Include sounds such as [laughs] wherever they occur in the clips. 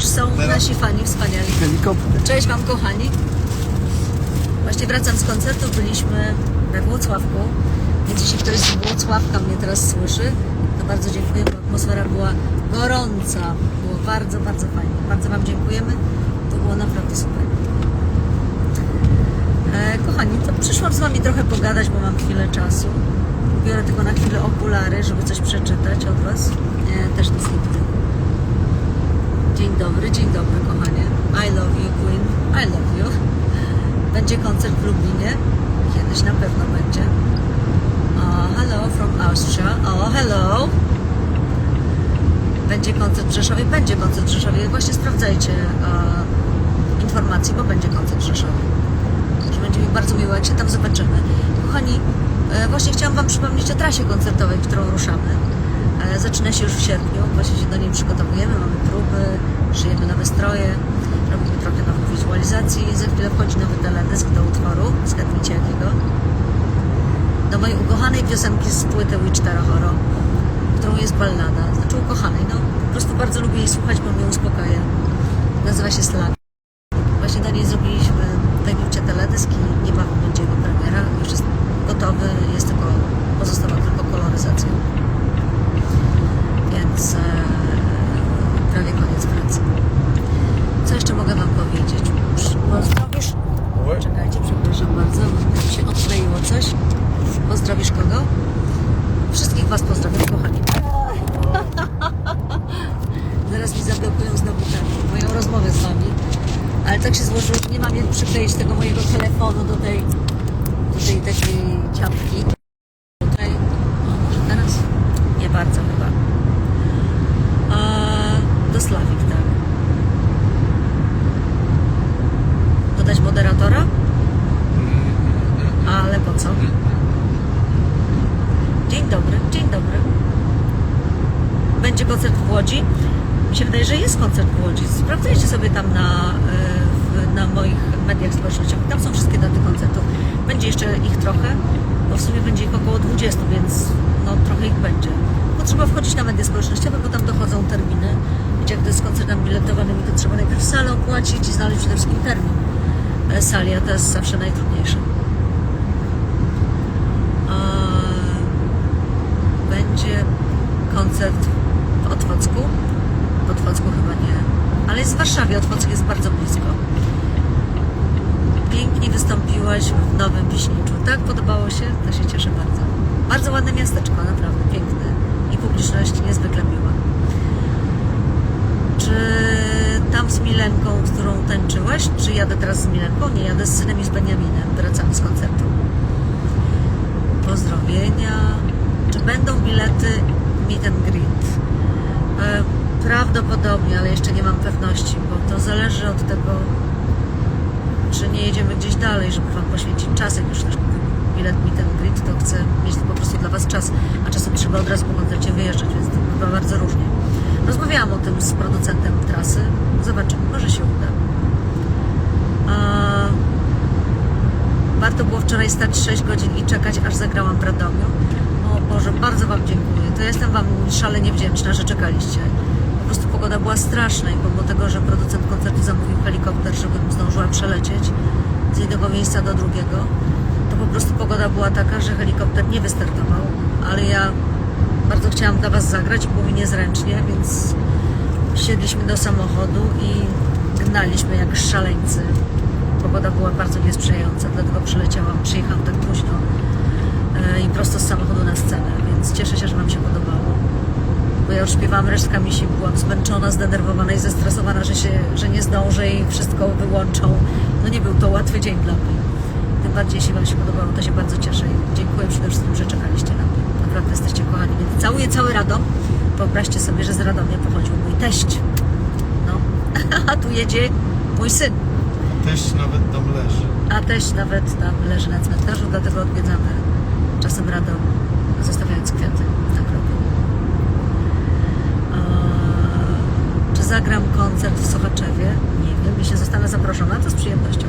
już są nasi fani wspaniali. Helikopter. Cześć Wam kochani. Właśnie wracam z koncertu, byliśmy we Włocławku, więc jeśli ktoś z Włocławka mnie teraz słyszy, to bardzo dziękuję, bo atmosfera była gorąca. Było bardzo, bardzo fajnie. Bardzo Wam dziękujemy. To było naprawdę super. E, kochani, to przyszłam z Wami trochę pogadać, bo mam chwilę czasu. Biorę tylko na chwilę okulary, żeby coś przeczytać od Was. Nie, też nic nie widzę. Dzień dobry, dzień dobry kochanie. I love you Queen, I love you. Będzie koncert w Lublinie. Kiedyś na pewno będzie. O, hello from Austria. O, hello. Będzie koncert w Rzeszowie, będzie koncert w Rzeszowie. Właśnie sprawdzajcie e, informacje, bo będzie koncert w Rzeszowie. Że będzie mi bardzo miło, jak się tam zobaczymy. Kochani, e, właśnie chciałam Wam przypomnieć o trasie koncertowej, którą ruszamy. E, Zaczyna się już w sierpniu, właśnie się do niej przygotowujemy, mamy próby, szyjemy nowe stroje, robimy trochę nowych wizualizacji. Za chwilę wchodzi nowy teledysk do utworu, zgadnijcie jakiego. Do mojej ukochanej piosenki z płyty Wichita Horo, którą jest ballada. Znaczy ukochanej, no po prostu bardzo lubię jej słuchać, bo mnie uspokaja. Nazywa się Slack. Właśnie do niej zrobiliśmy w Egipcie teledysk i niebawem będzie jego premiera. Już jest gotowy, jest tylko, pozostała tylko koloryzacja. Więc e, prawie koniec pracy. Co jeszcze mogę Wam powiedzieć? Pozdrowisz? Czekajcie, przepraszam bardzo, bo mi się odkleiło coś. Pozdrowisz kogo? Wszystkich Was pozdrawiam, kochani. [laughs] Zaraz mi zablokują znowu tę moją rozmowę z Wami. Ale tak się złożyło, że nie mam jak przykleić tego mojego telefonu do tej, do tej takiej ciapki. Tutaj, o, może teraz? Nie bardzo chyba. A, do Slawik, tak. Dodać moderatora? Ale po co? Dzień dobry, dzień dobry. Będzie koncert w Łodzi. Mi się wydaje, że jest koncert w Łodzi. Sobie tam na, y, w, na moich mediach społecznościowych. Tam są wszystkie daty koncertów. Będzie jeszcze ich trochę, bo w sumie będzie ich około 20, więc no trochę ich będzie. Bo trzeba wchodzić na media społecznościowe, bo tam dochodzą terminy. Wiecie, jak to jest z koncertami biletowanym, to trzeba najpierw salę opłacić i znaleźć przede wszystkim termin e, sali, a to jest zawsze najtrudniejsze. Będzie koncert w Otwocku. W Otwocku chyba nie, ale jest w Warszawie. Otwock jest bardzo blisko. Pięknie wystąpiłaś w Nowym Wiśniczu. Tak? Podobało się? To się cieszę bardzo. Bardzo ładne miasteczko, naprawdę piękne. I publiczność niezwykle miła. Czy tam z Milenką, z którą tańczyłaś? Czy jadę teraz z Milenką? Nie, jadę z synem i z Beniaminem. Wracamy z koncertu. Pozdrowienia. Czy będą bilety meet and greet? Prawdopodobnie, ale jeszcze nie mam pewności, bo to zależy od tego, czy nie jedziemy gdzieś dalej, żeby Wam poświęcić czas. Jak już też bilet meet and greet, to chcę mieć po prostu dla Was czas, a czasem trzeba od razu po koncercie wyjeżdżać, więc to bywa bardzo różnie. Rozmawiałam o tym z producentem trasy. Zobaczymy, może się uda. A... Warto było wczoraj stać 6 godzin i czekać, aż zagrałam w Radomiu. O Boże, bardzo Wam dziękuję. To jestem Wam szalenie wdzięczna, że czekaliście. Prostu pogoda była straszna i pomimo tego, że producent koncertu zamówił helikopter, żebym zdążyła przelecieć z jednego miejsca do drugiego, to po prostu pogoda była taka, że helikopter nie wystartował, ale ja bardzo chciałam dla Was zagrać, było mi niezręcznie, więc wsiedliśmy do samochodu i gnaliśmy jak szaleńcy. Pogoda była bardzo niesprzyjająca, dlatego przyleciałam, przyjechałam tak późno e, i prosto z samochodu na scenę, więc cieszę się, że Wam się podobało. Bo ja już śpiewałam resztkami się, byłam zmęczona, zdenerwowana i zestresowana, że, się, że nie zdążę i wszystko wyłączą. No nie był to łatwy dzień dla mnie. Tym bardziej, jeśli Wam się podobało, to się bardzo cieszę i dziękuję przede wszystkim, że czekaliście na mnie. Naprawdę jesteście kochani, więc całuję cały Radom. Wyobraźcie sobie, że z Radomia pochodził mój teść. No, [laughs] a tu jedzie mój syn. Teść nawet tam leży. A teść nawet tam leży na cmentarzu, dlatego odwiedzamy czasem Radom, zostawiając kwiaty na grobu. Eee, Czy zagram koncert w Sochaczewie? Nie wiem, jeśli zostanę zaproszona, to z przyjemnością.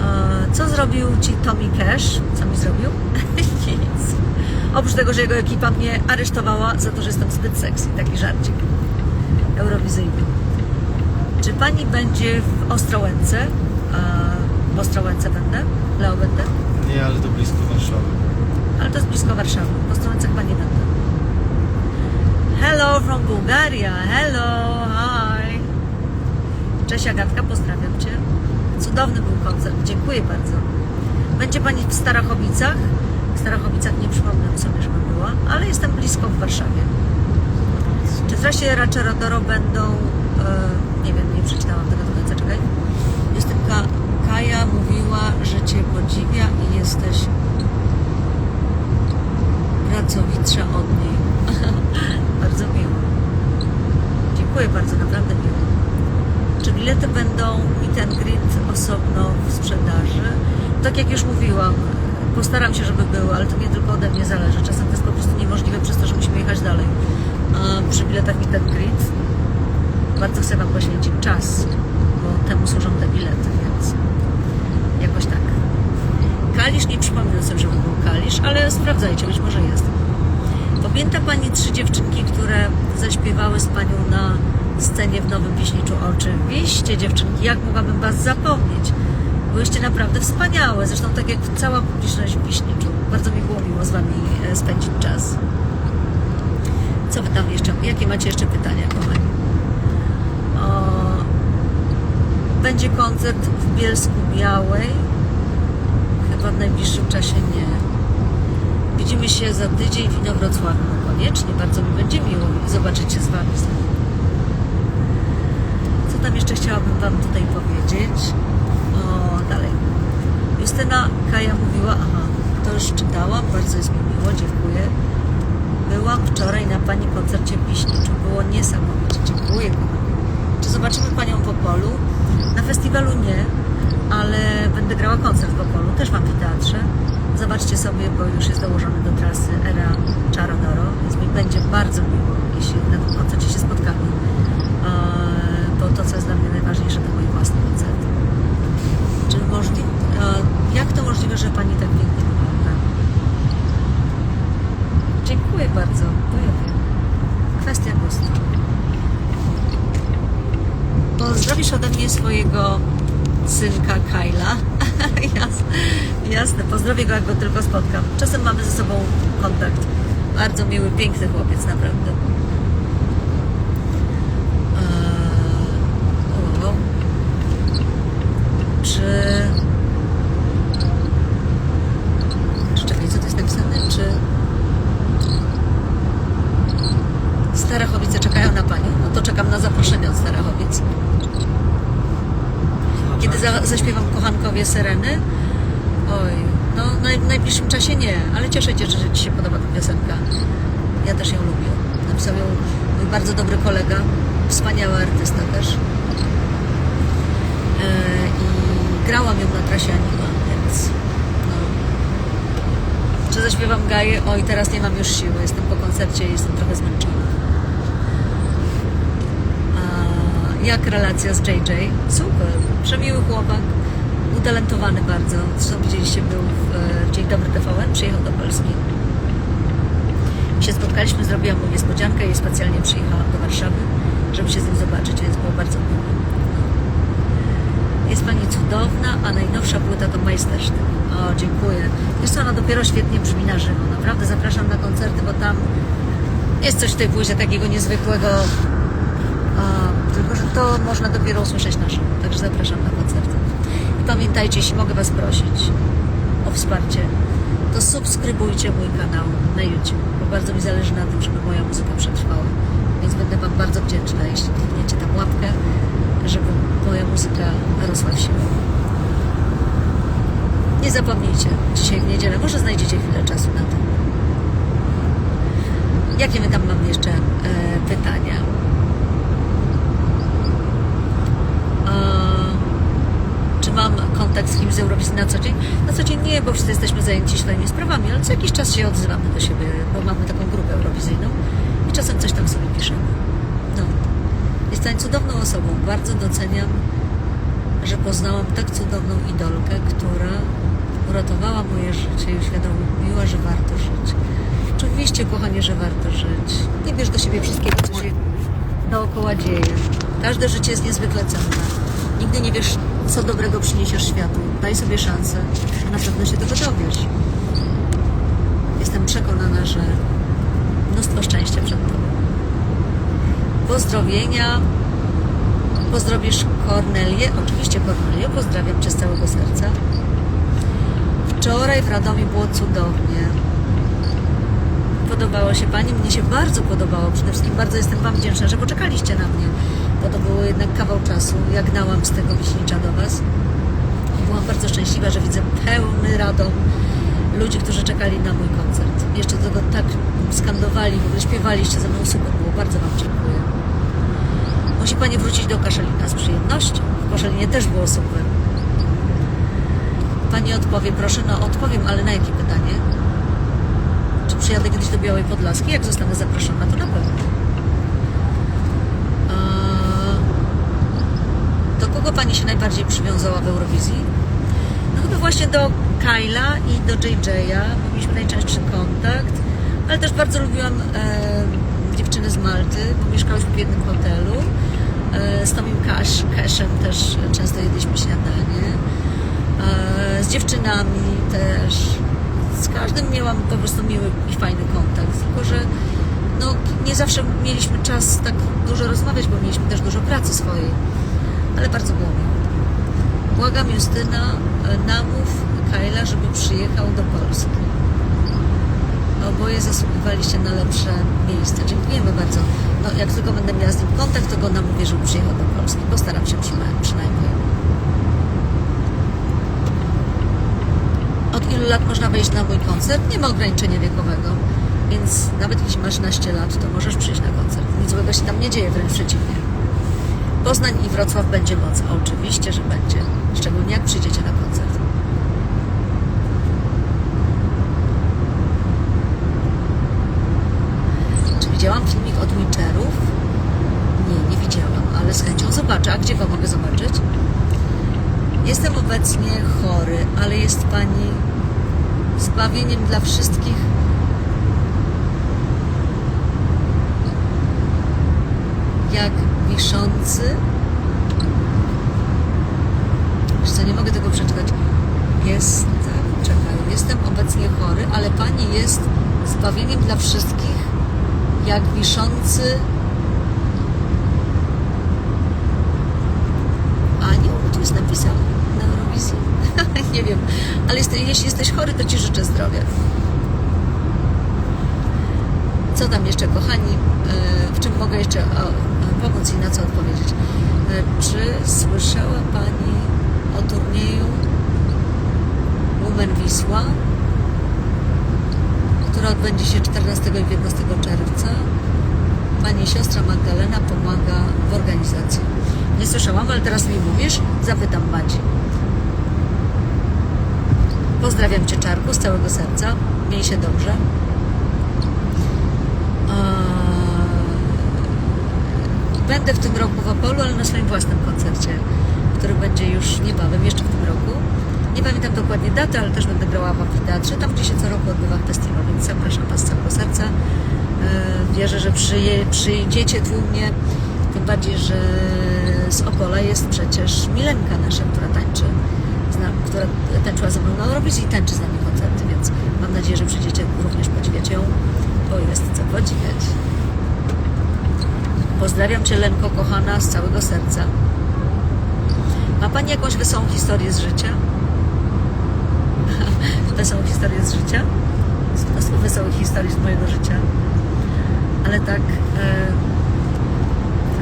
Eee, Co zrobił Ci Tommy Cash? Co mi zrobił? [laughs] Nic. Oprócz tego, że jego ekipa mnie aresztowała za to, że jestem zbyt sexy. Taki żarcik. eurowizyjnym. Czy pani będzie w Ostrołęce? A w Ostrołęce będę? Leo będę? Nie, ale to blisko Warszawy. Ale to jest blisko Warszawy. W Ostrołęce chyba nie będę. Hello from Bułgaria. Hello, hi. Cześć Agatka, pozdrawiam Cię. Cudowny był koncert, dziękuję bardzo. Będzie Pani w Starachowicach? W Starachowicach nie przypomnę sobie, żebym była, ale jestem blisko w Warszawie. Czy w trasie Raczerodoro będą, e, nie wiem, nie przeczytałam tego do końca, czekaj. Justynka Kaja mówiła, że Cię podziwia i jesteś pracowitsza od niej. bardzo miło. Dziękuję bardzo, naprawdę miło. Czy bilety będą meet and greet osobno w sprzedaży? Tak jak już mówiłam, postaram się, żeby były, ale to nie tylko ode mnie zależy. Czasem to jest po prostu niemożliwe przez to, że musimy jechać dalej. A przy biletach meet and greet bardzo chcę Wam poświęcić czas, bo temu służą te bilety, więc jakoś tak. Kalisz nie przypominam sobie, żeby był Kalisz, ale sprawdzajcie, być może jest. Pamięta Pani trzy dziewczynki, które zaśpiewały z Panią na scenie w Nowym Wiśniczu? Oczywiście dziewczynki, jak mogłabym Was zapomnieć? Byłyście naprawdę wspaniałe, zresztą tak jak cała publiczność w Wiśniczu. Bardzo mi było miło z Wami e, spędzić czas. Co Wy tam jeszcze, jakie macie jeszcze pytania, kochani? O, będzie koncert w Bielsku Białej. Chyba w najbliższym czasie nie. Widzimy się za tydzień w Inowrocławiu. Koniecznie, bardzo mi będzie miło zobaczyć się z Wami. Co tam jeszcze chciałabym Wam tutaj powiedzieć? O, dalej. Justyna Kaja mówiła, aha, to już czytałam, bardzo jest mi miło, dziękuję. Byłam wczoraj na Pani koncercie w Wiśniczu, było niesamowicie, dziękuję. Czy zobaczymy Panią w Opolu? Na festiwalu nie, ale będę grała koncert w Opolu, też mam w teatrze. Zobaczcie sobie, bo już jest dołożony do trasy Era Charodoro, więc mi będzie bardzo miło, jeśli na tym koncercie się spotkamy. Bo to, co jest dla mnie najważniejsze, to mój własny koncert. Czy możliwe, jak to możliwe, że Pani tak pięknie wygląda? Dziękuję bardzo, to ja wiem. Kwestia gustu. Pozdrowisz ode mnie swojego synka Kyla. jasne, jak go tylko spotkam. Czasem mamy ze sobą kontakt. Bardzo miły, piękny chłopiec, naprawdę. Eee. Czy... Czekaj, co to jest napisane? Czy... Starachowice czekają na Panią? No to czekam na zaproszenie od Starachowic. Kiedy za, zaśpiewam kochankowie Sereny? Oj, w najbliższym czasie nie, ale cieszę się, że Ci się podoba ta piosenka. Ja też ją lubię. Napisał ją mój bardzo dobry kolega, wspaniały artysta też. E, I grałam ją na trasie Anima, więc no. Czy zaśpiewam Gaję? Oj, teraz nie mam już siły, jestem po koncercie i jestem trochę zmęczona. A jak relacja z JJ? Super, przemiły chłopak, utalentowany bardzo. Zresztą widzieliście, był w e, Dzień Dobry TVN, przyjechał do Polski. Się spotkaliśmy, zrobiłam mu niespodziankę i specjalnie przyjechałam do Warszawy, żeby się z nim zobaczyć, więc było bardzo miło. Jest Pani cudowna, a najnowsza płyta to majstersztyk. O, dziękuję. Wiesz co, ona dopiero świetnie brzmi na żywo. Naprawdę zapraszam na koncerty, bo tam jest coś w tej płycie takiego niezwykłego. A, tylko, że to można dopiero usłyszeć na żywo. Także zapraszam na koncerty. Pamiętajcie, jeśli mogę Was prosić o wsparcie, to subskrybujcie mój kanał na YouTube, bo bardzo mi zależy na tym, żeby moja muzyka przetrwała. Więc będę Wam bardzo wdzięczna, jeśli klikniecie tam łapkę, żeby moja muzyka rosła w siłę. Nie zapomnijcie, dzisiaj w niedzielę, może znajdziecie chwilę czasu na to. Jakie my tam mamy jeszcze e, pytania? E, czy mam kontakt z kimś z Eurowizji na co dzień? Na co dzień nie, bo wszyscy jesteśmy zajęci swoimi sprawami, ale co jakiś czas się odzywamy do siebie, bo mamy taką grupę eurowizyjną i czasem coś tam sobie piszemy. No. Jest cudowną osobą. Bardzo doceniam, że poznałam tak cudowną idolkę, która uratowała moje życie i uświadomiła, że warto żyć. Oczywiście, kochanie, że warto żyć. Nie bierz do siebie wszystkiego, co się... dookoła dzieje. Każde życie jest niezwykle cenne. Nigdy nie wiesz, co dobrego przyniesiesz światu. Daj sobie szansę, a na pewno się tego dowiesz. Jestem przekonana, że mnóstwo szczęścia przed Tobą. Pozdrowienia. Pozdrowisz Kornelię. Oczywiście Kornelię, pozdrawiam Cię z całego serca. Wczoraj w Radomiu było cudownie. Podobało się Pani? Mnie się bardzo podobało. Przede wszystkim bardzo jestem Wam wdzięczna, że poczekaliście na mnie, bo to było jednak kawał czasu. Ja gnałam z tego Wiśnicza do Was. Byłam bardzo szczęśliwa, że widzę pełny Radom ludzi, którzy czekali na mój koncert. Jeszcze do tego tak skandowali, w ogóle śpiewaliście ze mną super było. Bardzo Wam dziękuję. Musi Pani wrócić do Kaszalina z przyjemnością. W Kaszalinie też było super. Pani odpowie, proszę, no odpowiem, ale na jakie pytanie? Czy przyjadę kiedyś do Białej Podlaskiej? Jak zostanę zaproszona, to na pewno. A, Do kogo Pani się najbardziej przywiązała w Eurowizji? No chyba właśnie do Kyla i do JJ'a, mieliśmy najczęstszy kontakt, ale też bardzo lubiłam e, dziewczyny z Malty, bo mieszkałyśmy w jednym hotelu. E, z Tomim Cash, Cashem też często jedliśmy śniadanie. E, z dziewczynami też. Z każdym miałam po prostu miły i fajny kontakt, tylko że no, nie zawsze mieliśmy czas tak dużo rozmawiać, bo mieliśmy też dużo pracy swojej, ale bardzo było. Błagam Justyna, e, namów Kajla, żeby przyjechał do Polski. Oboje zasługiwaliście na lepsze miejsce. Dziękujemy bardzo. No, jak tylko będę miała z nim kontakt, to go namówię, żeby przyjechał do Polski. Postaram się przyna- przynajmniej. Od ilu lat można wejść na mój koncert? Nie ma ograniczenia wiekowego. Więc nawet jeśli masz naście lat, to możesz przyjść na koncert. Nic złego się tam nie dzieje, wręcz przeciwnie. Poznań i Wrocław będzie moc. Oczywiście, że będzie. Szczególnie jak przyjdziecie na koncert. Czy widziałam filmik od Witcherów? Nie, nie widziałam, ale z chęcią zobaczę. A gdzie go mogę zobaczyć? Jestem obecnie chory, ale jest Pani zbawieniem dla wszystkich. Jak wiszący. Wiesz co, nie mogę tego przeczytać. Jestem, czekaj, jestem obecnie chory, ale Pani jest zbawieniem dla wszystkich, jak wiszący anioł, tu jest napisane na Eurowizji. [laughs] nie wiem, ale jest, jeśli jesteś chory, to Ci życzę zdrowia. Co tam jeszcze, kochani? E, W czym mogę jeszcze pomóc i na co odpowiedzieć? E, Czy słyszała Pani o turnieju Women Wisła, który odbędzie się 14 i 15 czerwca? Pani siostra Magdalena pomaga w organizacji. Nie słyszałam, ale teraz mi mówisz, zapytam Madzi. Pozdrawiam Cię, Czarku, z całego serca. Miej się dobrze. Eee, Będę w tym roku w Opolu, ale na swoim własnym koncercie, który będzie już niebawem, jeszcze w tym roku. Nie pamiętam dokładnie daty, ale też będę grała w amfiteatrze, tam gdzie się co roku odbywa festiwal, więc zapraszam Was z całego serca. Eee, Wierzę, że przyje, przyjdziecie tłumnie, tym bardziej, że z Opola jest przecież Milenka nasza, która tańczy, która tańczyła ze mną na Eurowizji i tańczy z nami koncerty, więc mam nadzieję, że przyjdziecie również podziwiać ją, bo jest co podziwiać. Pozdrawiam Cię, Lenko, kochana, z całego serca. Ma Pani jakąś wesołą historię z życia? [laughs] wesołą historię z życia? Jest mnóstwo wesołych historii z mojego życia. Ale tak e,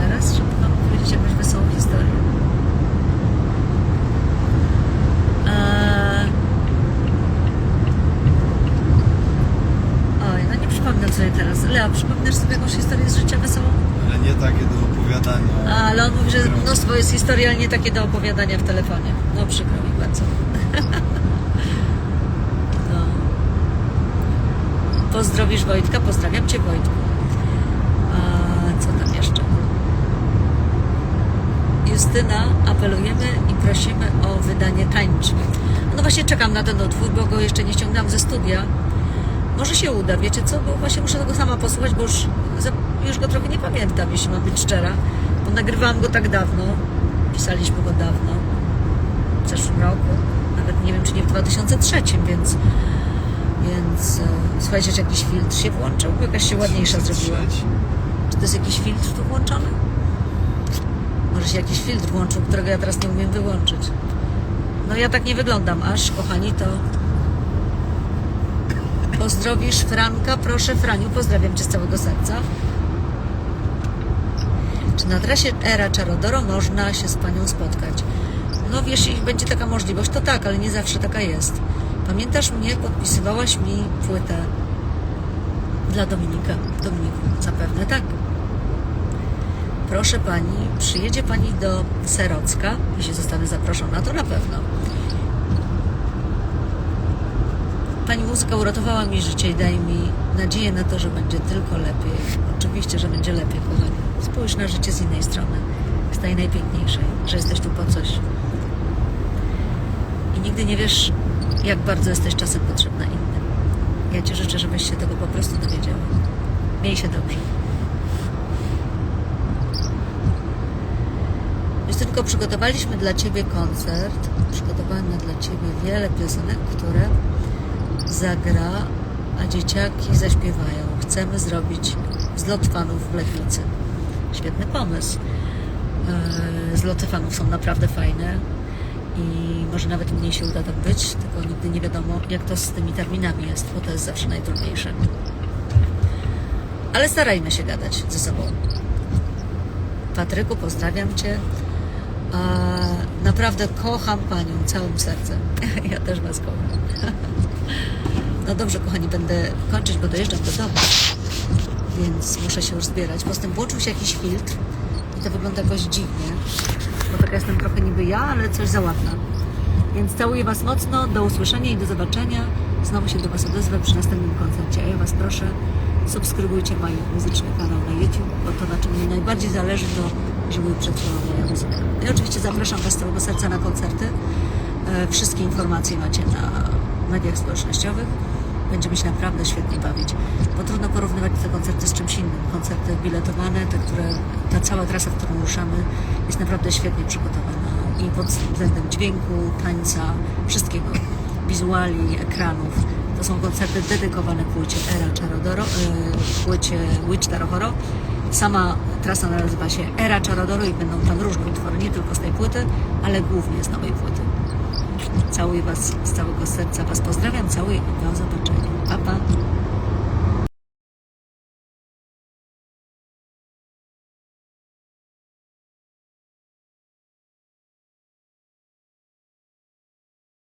teraz, żeby Wam powiedzieć jakąś wesołą historię. E, oj, no nie przypomnę sobie teraz. Lea, przypominasz sobie jakąś historię z życia wesołą? Ale nie takie do opowiadania. A, ale on mówi, że mnóstwo jest historii, ale nie takie do opowiadania w telefonie. No przykro mi bardzo. [laughs] no. Pozdrowisz Wojtka? Pozdrawiam Cię Wojtku. A, co tam jeszcze? Justyna, apelujemy i prosimy o wydanie tańczy. No właśnie czekam na ten utwór, bo go jeszcze nie ściągnęłam ze studia. Może się uda, wiecie co? Bo właśnie muszę tego sama posłuchać, bo już, już go trochę nie pamiętam, jeśli mam być szczera, bo nagrywałam go tak dawno, pisaliśmy go dawno, w zeszłym roku, nawet nie wiem, czy nie w 2003, więc, więc e, słuchajcie, czy jakiś filtr się włączył, bo jakaś się ładniejsza zrobiła. Czy to jest jakiś filtr tu włączony? Może się jakiś filtr włączył, którego ja teraz nie umiem wyłączyć. No ja tak nie wyglądam aż, kochani, to... Pozdrowisz Franka? Proszę, Franiu, pozdrawiam Cię z całego serca. Czy na trasie Era Czarodoro można się z Panią spotkać? No wiesz, jeśli będzie taka możliwość, to tak, ale nie zawsze taka jest. Pamiętasz mnie? Podpisywałaś mi płytę dla Dominika. Dominiku, zapewne tak. Proszę Pani, przyjedzie Pani do Serocka, jeśli zostanę zaproszona, to na pewno. Pani muzyka uratowała mi życie i daje mi nadzieję na to, że będzie tylko lepiej. Oczywiście, że będzie lepiej, kochani. Spójrz na życie z innej strony, z tej najpiękniejszej, że jesteś tu po coś. I nigdy nie wiesz, jak bardzo jesteś czasem potrzebna innym. Ja Ci życzę, żebyś się tego po prostu dowiedziała. Miej się dobrze. Justynko, przygotowaliśmy dla Ciebie koncert. Przygotowaliśmy dla Ciebie wiele piosenek, które zagra, a dzieciaki zaśpiewają. Chcemy zrobić zlot fanów w Legnicy. Świetny pomysł. Eee, Zloty fanów są naprawdę fajne i może nawet mnie się uda tam być, tylko nigdy nie wiadomo, jak to z tymi terminami jest, bo to jest zawsze najtrudniejsze. Ale starajmy się gadać ze sobą. Patryku, pozdrawiam Cię. A, naprawdę kocham Panią całym sercem. [laughs] Ja też Was kocham. [laughs] No dobrze, kochani, będę kończyć, bo dojeżdżam do domu, więc muszę się już zbierać. Poza tym włączył się jakiś filtr i to wygląda jakoś dziwnie, bo taka jestem trochę niby ja, ale coś za ładna. Więc całuję Was mocno, do usłyszenia i do zobaczenia. Znowu się do Was odezwę przy następnym koncercie. A ja Was proszę, subskrybujcie mój muzyczny kanał na YouTube, bo to na czym mi najbardziej zależy, to żeby przetrwała moja muzyka. No I oczywiście zapraszam Was z całego serca na koncerty. E, Wszystkie informacje macie na mediach społecznościowych. Będziemy się naprawdę świetnie bawić, bo trudno porównywać te koncerty z czymś innym. Koncerty biletowane, te, które, ta cała trasa, którą ruszamy, jest naprawdę świetnie przygotowana i pod względem dźwięku, tańca, wszystkiego, wizuali, ekranów. To są koncerty dedykowane płycie Era Charodoro, e, płycie Witch Tarohoro. Sama trasa nazywa się Era Charodoro i będą tam różne utwory, nie tylko z tej płyty, ale głównie z nowej płyty. Całuję Was z całego serca, Was pozdrawiam, całuję i do zobaczenia. Pa, pa.